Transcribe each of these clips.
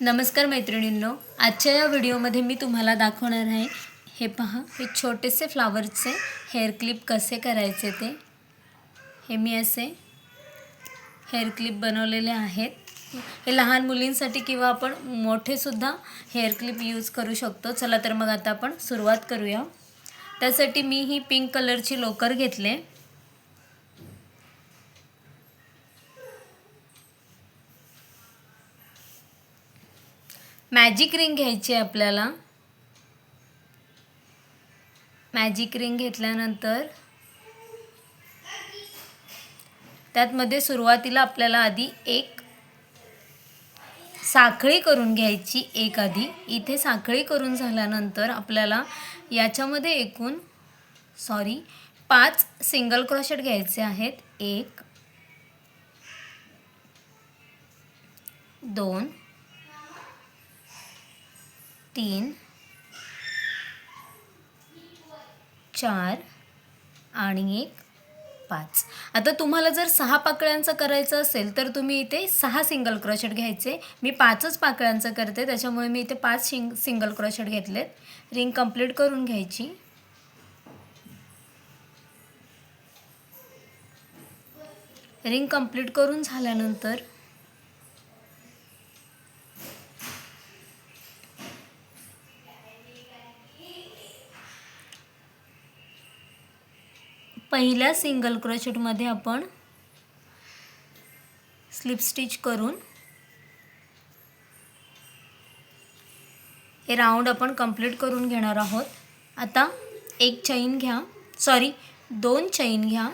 नमस्कार मैत्रिणींनो आजच्या या व्हिडिओमध्ये मी तुम्हाला दाखवणार आहे हे पहा हे छोटेसे फ्लावरचे हेअर क्लिप कसे करायचे ते. हे मी असे हेअर क्लिप बनवलेले आहेत. हे लहान मुलींसाठी किंवा आपण मोठेसुद्धा हेअर क्लिप यूज करू शकतो. चला तर मग आता आपण सुरुवात करूया. त्यासाठी मी ही पिंक कलरची लोकर घेतले. मॅजिक रिंग घ्यायची आहे आपल्याला. मॅजिक रिंग घेतल्यानंतर त्यातमध्ये सुरुवातीला आपल्याला आधी एक साखळी करून घ्यायची एक आधी. इथे साखळी करून झाल्यानंतर आपल्याला याच्यामध्ये एकूण सॉरी पाच सिंगल क्रोशेट घ्यायचे आहेत. एक दोन तीन चार आणि एक पाच. आता तुम्हाला जर सहा पाकळ्यांचं करायचं असेल तर तुम्ही इथे सहा सिंगल क्रॉशेट घ्यायचे. मी पाचच पाकळ्यांचं करते त्याच्यामुळे मी इथे पाच शिंग सिंगल क्रॉशेट घेतलेत. रिंग कंप्लीट करून घ्यायची. रिंग कंप्लीट करून झाल्यानंतर पहिल्या सिंगल क्रोशेटमध्ये आपण स्लिप स्टिच करून हे राऊंड आपण कंप्लीट करून घेणार आहोत. आता एक चैन घ्या. सॉरी दोन चैन घ्या.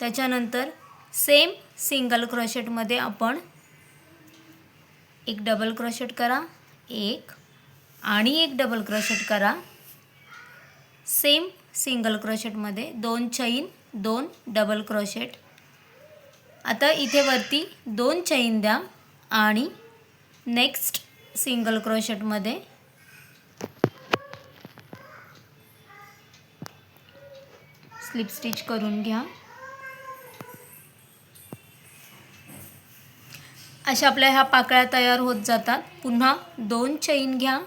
त्याच्यानंतर सेम सिंगल क्रोशेटमध्ये आपण एक डबल क्रोशेट करा. एक आणि एक डबल क्रोशेट करा. सेम सिंगल क्रोशेटमध्ये दोन चैन दोन डबल क्रोशेट आता इथे वरती दोन चैन द्या आणि नेक्स्ट सिंगल क्रोशेटमध्ये स्लिप स्टिच करून घ्या. अशा आपल्या ह्या पाकळ्या तयार होत जातात. पुन्हा दोन चैन घ्या.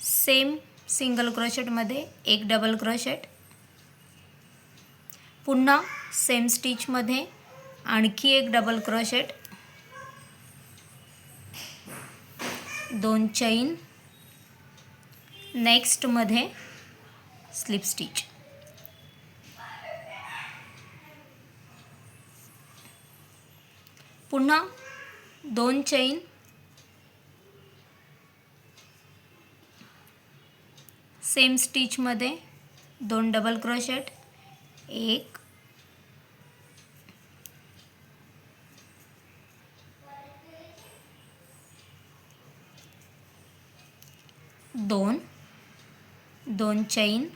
सेम सिंगल क्रोशेटमध्ये एक डबल क्रोशेट पुन्हा सेम स्टिचमध्ये आणखी एक डबल क्रोशेट दोन चैन नेक्स्टमध्ये स्लिप स्टिच पुन्हा दोन चैन सेम स्टिचमध्ये दोन डबल क्रोशेट एक दोन दोन चैन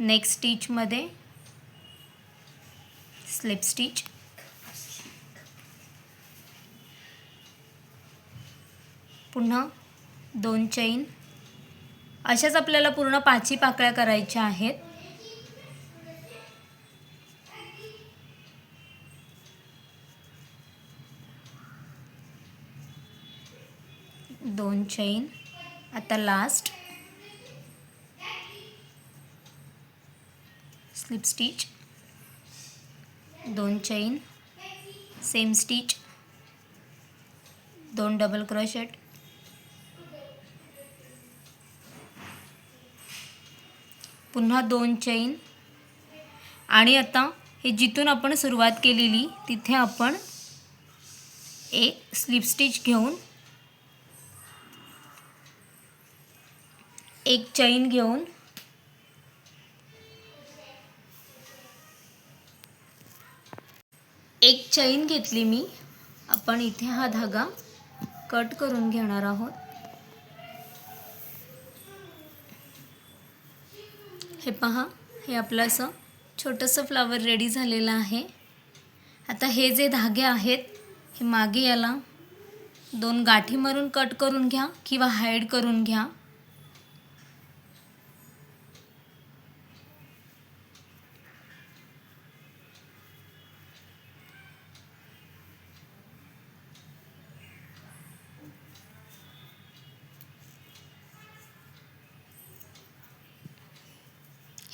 नेक्स्ट स्टिचमध्ये स्लिप स्टिच. पुन्हा दोन चैन अशाच आपल्याला पूर्ण पाचही पाकळ्या करायच्या आहेत. दोन चैन आता लास्ट स्लिप स्टिच दोन चैन सेम स्टिच दोन डबल क्रोशेट पुन्हा दोन चैन आणि आता हे जिथून आपण सुरुवात केलेली तिथे आपण एक स्लिप स्टिच घेऊन एक चैन घेऊन एक चैन घेतली मी. आपण इथे हा धागा कट करून घेणार आहोत. हे पहा हे आपलं असं छोटंसं फ्लावर रेडी झालेलं आहे. आता हे जे धागे आहेत हे मागे याला दोन गाठी मारून कट करून घ्या किंवा हाईड करून घ्या.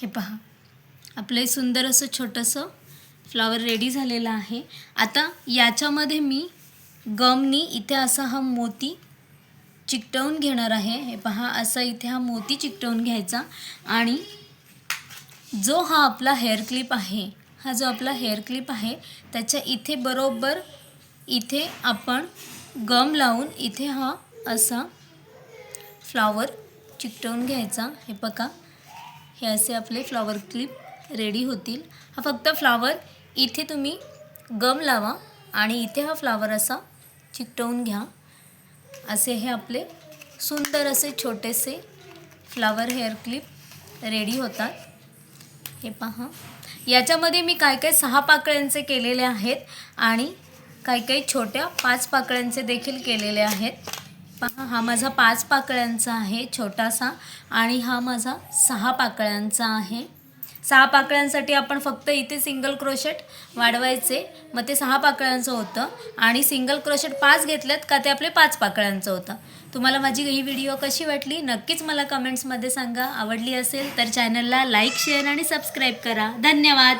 हे पहा. आपलं सुंदर असं छोटंसं फ्लॉवर रेडी झालेलं आहे. आता याच्यामध्ये मी गमनी इथे असा हा मोती चिकटवून घेणार आहे. हे पहा असा इथे हा मोती चिकटवून घ्यायचा. आणि जो हा आपला हेअर क्लिप आहे हा जो आपला हेअर क्लिप आहे त्याच्या इथे बरोबर इथे आपण गम लावून इथे हा असा फ्लॉवर चिकटवून घ्यायचा. हे बघा. हे असे आपले फ्लॉवर क्लिप रेडी होतील. हा फक्त फ्लावर इथे तुम्ही गम लावा आणि इथे हा फ्लावर असा चिकटवून घ्या. असे हे आपले सुंदर असे छोटेसे फ्लावर हेअर क्लिप रेडी होतात. हे पहा. याच्यामध्ये मी काय काय सहा पाकळ्यांचे केलेले आहेत आणि काही काही छोट्या पाच पाकळ्यांचे देखील केलेले आहेत. पहा हा माझा पाच पाकळ्यांचा आहे छोटासा. आणि हा माझा सहा पाकळ्यांचा आहे. सहा पाकळ्यांसाठी आपण फक्त इथे सिंगल क्रोशेट वाढवायचे. मग ते सहा पाकळ्यांचं होतं. आणि सिंगल क्रोशेट पाच घेतल्यात का ते आपले पाच पाकळ्यांचं होतं. तुम्हाला माझी ही व्हिडिओ कशी वाटली? नक्कीच मला कमेंट्समध्ये सांगा. आवडली असेल तर चॅनलला लाईक शेअर आणि सबस्क्राईब करा. धन्यवाद!